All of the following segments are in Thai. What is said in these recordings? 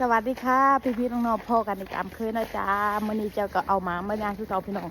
สวัสดีค่ะ พี่พี่ๆน้องๆพ่อกันอีกตามเคยนะจ๊ะมื้อนี้เจ้าก็เอาหมาเมาย่างคือเก่าพี่น้อง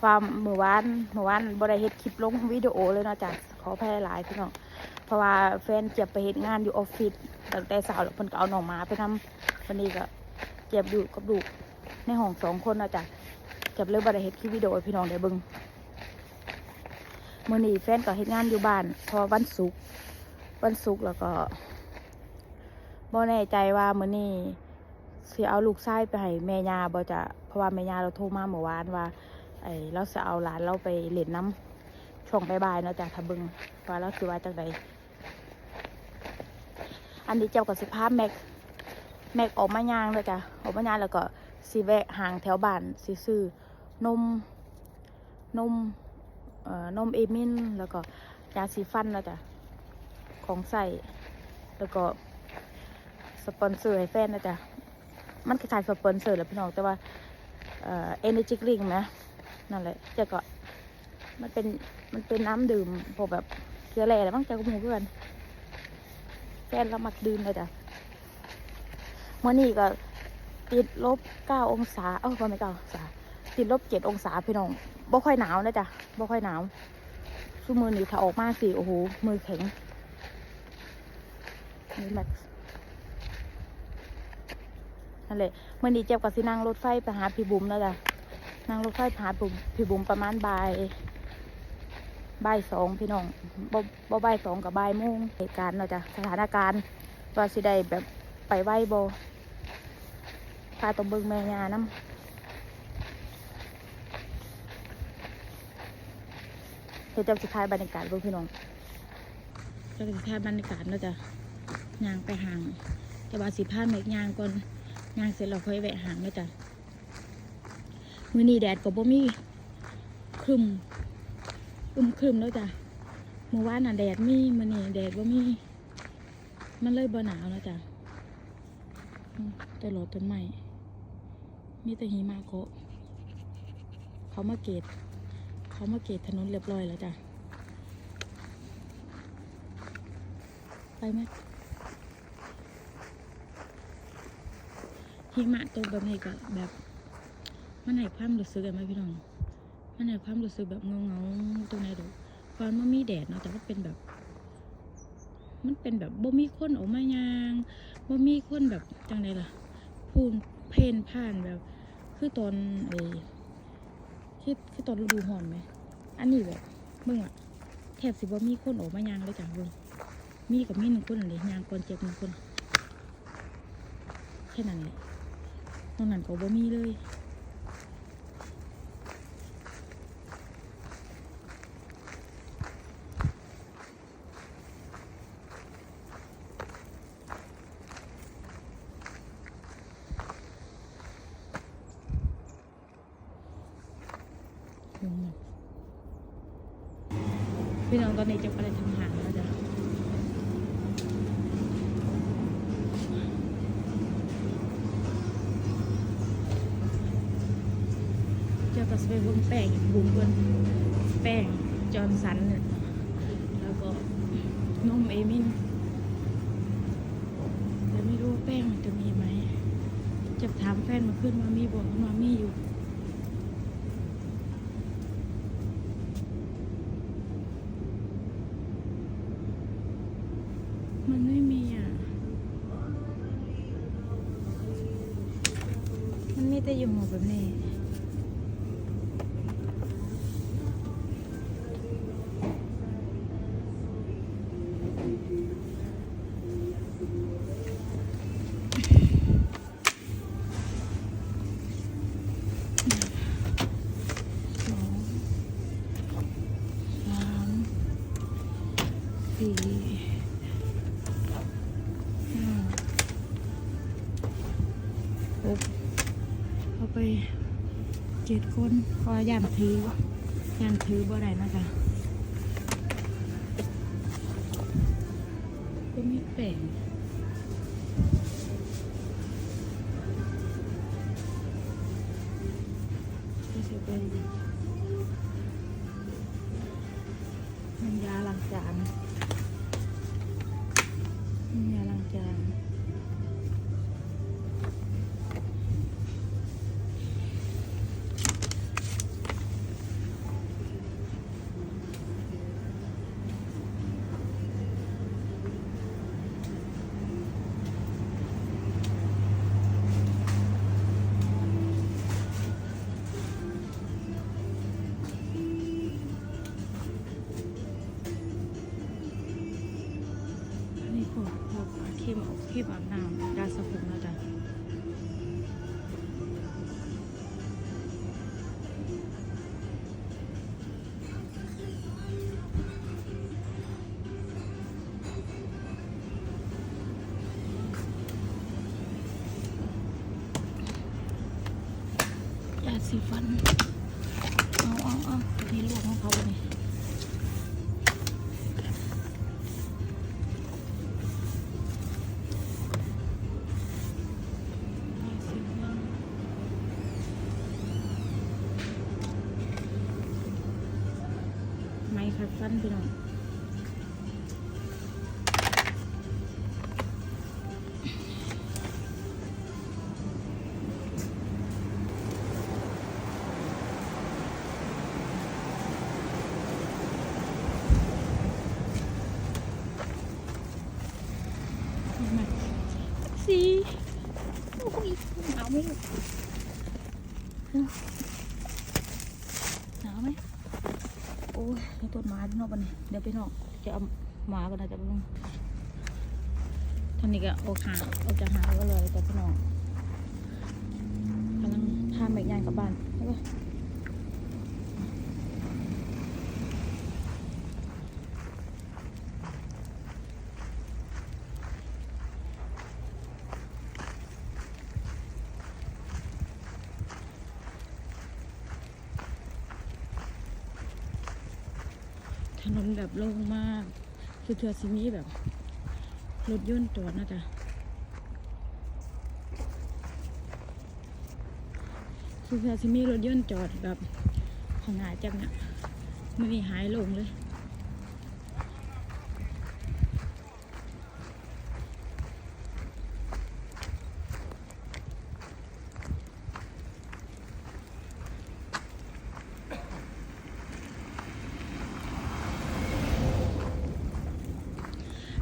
ความเมื่อวานเมื่อวานบ่ได้เฮ็ดคลิปลงวิดีโอเลยนะจ๊ะขอแพร่หลายพี่น้องเพราะว่าแฟนเจ็บไปเฮ็ดงานอยู่ออฟฟิศตั้งแต่เช้าแล้วเพิ่นก็เอาน้องมาไปทำวันนี้ก็เจ็บอยู่กับลูกในห้องสองคนนะจ๊ะเจ็บเลยบ่ได้เฮ็ดคลิปวิดีโอพี่น้องได้เบิ่งมื้อนี้แฟนก็เฮ็ดงานอยู่บ้านพอวันศุกร์วันศุกร์แล้วก็ บ่แน่ใจว่ามื้อนี้สิเอาลูกชายไปให้แม่ย่าบ่จะเพราะว่าแม่ย่าเราโทรมาเมื่อวานว่าไอ้เราจะเอาหลานเราไปเล่นน้ำช่วงบ่ายๆเนาะจ้ะถ้าเบิ่งว่าเราสิว่าจังไดอันนี้เจ้าก็สิพาแม็กแม็กออกมาย่างเนาะจ้ะออกมาย่างแล้วก็สิแวะห่างแถวบ้านสิซื้อนมนมเอ่อนมเอมินแล้วก็ยาสีฟันเนาะจ้ะของใส่แล้วก็ สปอนเซอร์ให้แฟนนะจ๊ะมันคล้ายๆสปอนเซอร์แหละพี่น้องแต่ว่าเอ่อ energy drink นะนั่นแหละเจะก็มันเป็นมันเป็นน้ำดื่มพวกแบบเกลือแร่อะไรบ้างเจ้าก็หมูเพื่อนแฟนเรามักดื่มเลยจ้ะเมื่อนี้ก็ติดลบเก้าองศาเออพอไม่เก้าองศาติดลบเจ็ดองศาพี่น้องบ่ค่อยหนาวนะจ๊ะบ่ค่อยหนาวชั่วมือหนีถ้าออกมาสิโอ้โหมือแข็งนี่แม็ก นั่นแหละเมื่อนี้เจ็บกับสินั่งรถไฟไปหาพี่บุ๋มแล้วจ้ะนั่งรถไฟไปหาพี่บุ๋มพี่บุ๋มประมาณบ่ายบ่ายสองพี่น้องบ่บ่บ่ายสองกับบ่ายโมงเหตุการณ์เนาจะสถานการณ์ว่าสิได้แบบไปไหวบ่พาตองเบิ่งแม่ยาน้ำเดี๋ยวจะสิทายบรรยากาศเบิ่งพี่น้องจะสิทายบรรยากาศเนาจะยางไปห่างแต่ว่าสิพาแม็กยางก่อน ย่างเสร็จเราค่อยแวะหางนะจ๊ะมือนี้แดดก็บ่มีครึมอึมครึมแล้วจ้ะเมื่อวานน่ะแดดมีมือนี้แดดบ่มี มันเลยบ่หนาวแล้วจ้ะแต่รถต้นไม้มีแต่หิมะเกาะเขามาเกตเขามาเกตถนนเรียบร้อยแล้วจ้ะไปไหม หิมะตกแบบนี้ก็แบบ มันให้ความรู้สึกอะไหมพี่น้อง มันให้ความรู้สึกแบบเงาเงาตรงไหนดูตอนมันมีแดดเนาะแต่ว่าเป็นแบบ มันเป็นแบบบ่มีคนออกมายางบ่มีคนแบบจังไดล่ะพูนเพนผ่านแบบ คือตอนเออคือคือตอนฤดูร้อนไหม อันนี้แบบเบิ่งอะแทบสิบ่มีคนออกมายางเลยจ้ะเบิ่งมีกับมีหนึ่งคนเลยยางก่อนเจ็บหนึ่งคนแค่นั้นเลย ตรงนั้นก็บ่มีเลยพี่น้องตอนนี้จะไปทำหางแล้วจ้ะเจ้าก็จะ ไปเบิ่งแป้งบุ๋มเบิ่งแป้งจอร์นสันเนี่ยแล้วก็นมเอมินแต่ไม่รู้ว่าแป้งมันจะมีไหม จะถามแฟนมาขึ้นว่ามีบอกว่ามีอยู่มันไม่มีอะ มันมีแต่อยู่หัวแบบนี้ สี่เอาไปเจ็ดคนพอย่านถือย่านถือบ่ได้นะจ๊ะก็ไม่แปลง สระผมเนาจะยาสีฟัน เอาเอาเอาตัวนี้ลวกของเขาเลย ไม้ขัดฟันพี่น้อง อ้ยให้ต้นไม้ที่นอกบันนี้เดี๋ยวไปนอกจะเอาหมากันนะจะไปนองท่านนี้ก็ออกหาออกจากหาก็เลยแต่พี่น้องกำลังพาแม่ยายกลับบ้านใช่ปะ นนแบบโล่งมาก คือเธอซีนี้แบบรถยนต์จอดนะจ๊ะคือเธอซิมีรถยนต์จอดแบบของหาจังเนี่ยไม่มีหายลงเลย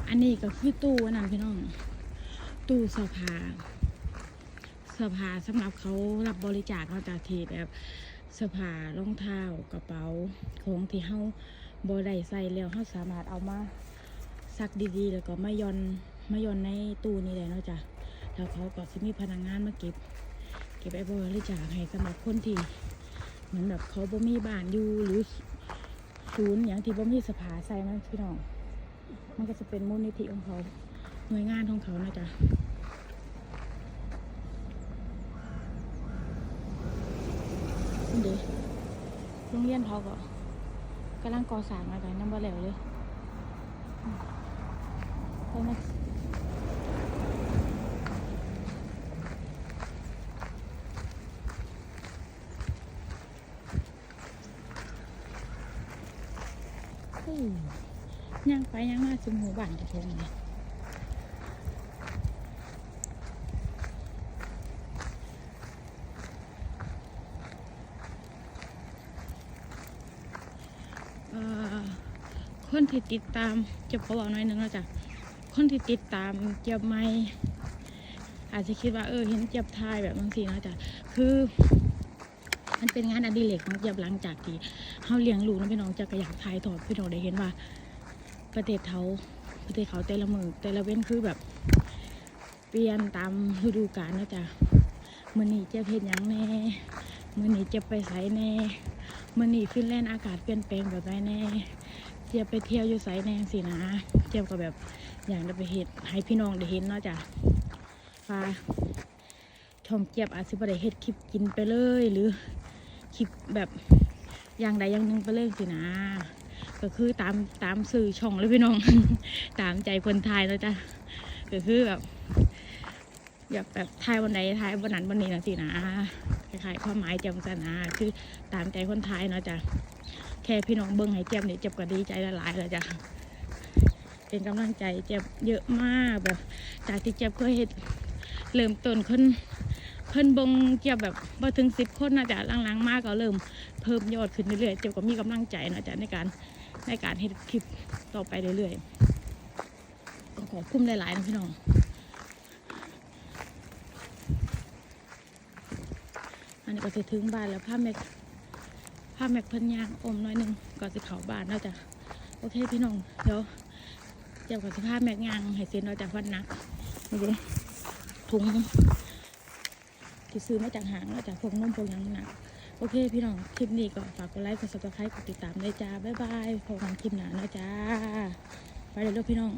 อั นี้ก็คือตู้นั้นพี่น้อง ตู้เสภาเสภาสำหรับเขารับบริจาคเขาจากทีแบบเสภารองเท้ากระเป๋าของที่เขาบอได้ใส่แล้วเขาสามารถเอามาซักดีๆ แล้วก็มาย่อนมาย่อนในตู้นี้เลยเนาะจ้ะแล้วเขาก็จะมีพนักงานมาเก็บ เก็บไอ้บริจาคให้สำหรับคนที่เหมือนแบบเขาบ่มีบ้านอยู่หรือศูนย์อย่างที่บ่มีสภาใส่มันพี่น้อง มันก็จะเป็นมูลนิธิของเขาหน่วยงานของเขานะจ๊ะเดี๋ยวโรงเรียนเขาก็กำลังก่อสร้างอะไรน้ำบ่แล้วเลยอืมไปไหมฮ้ยย่าง ไปย่างมาจุมหูบ้านจะพงเลยเอ่อคนที่ติดตามจะขอบอกหน่อยหนึงแล้วจ้ะคนที่ติดตามเจ็บไม่อาจจะคิดว่าเออเห็นเจ็บทายแบบบางทีนะจ๊ะคือมันเป็นงานอดิเรกของเจ็บหลังจากที่เฮาเลี้ยงลูกแล้วพี่น้องจะกระยากทายถอดพี่น้องได้เห็นว่า ประเทศเขาประเทศเขาแต่ละมือแต่ละเว้นคือแบบ เปลี่ยนตามฤดูกาลนะจ๊ะมื่อนี้จะเพ็นหยังแน่มื่อนี้จะไปไสแน่มื่อนี้ฟินแลนด์อากาศเปลี่ยนแปลงแบบไรแน่เจะไปเที่ยวอยู่ไสแน่สินะเจ้าก็แบบอย่ากจะไปเห็ดให้พี่น้องได้เห็นเนาะจ้ะว่าชมเจียบอาจจะไปได้เห็ดคลิปกินไปเลย หรือคลิปแบบอย่างใดอย่างหนึ่งไปเลยสินะ ก็คือตามตามสื่อช่องเลยพี่น้อง ตามใจคนไทยแล้วจ้ะก็คือแบบอยากแบบทายวันไหนทายวันนั้นวันนี้นะสินะคล้ายๆความหมายจำสนาคือตามใจคนไทยเนาะจ้ะแค่พี่น้องเบิ้งให้เจ็บเนี่ยเจ็บก็ดีใจละลายแล้วจ้ะเป็นกำลังใจเจ็บเยอะมากแบบจากที่เจ็บเคยเห็นเริ่มต้นคนเพิ่นบงเจ็บแบบพอถึงสิบคนนะจ๊ะหลังๆมากก็เริ่มเพิ่มยอดขึ้นเรื่อยๆเจ็บก็มีกำลังใจเนาะจ๊ะในการ ในการเห็นคลิปต่อไปเรื่อยๆก็ขอคุณหลายๆนะพี่น้องอันนี้ก็จะถึงบ้านแล้วผ้าแม็กผ้าแม็กเพิ่นยางอมน้อยหนึงก่อนจะเข้าบ้านแล้วจ้ะโอเคพี่น้องเดี๋ยวเดี๋ยวกับสภาพแม็กยางให้เซ็นเราจะฟันนักนี่ดิถุงที่ซื้อมาจากหางแล้วจากพวกนมพวกยังหนัก โอเค พี่น้อง คลิปนี้ก็ฝากกดไลค์ กดซับสไครต์กดติดตามด้วยจ้า บ๊ายบายพบกันคลิปหน้านะจ้า ไปเลยลูกพี่น้อง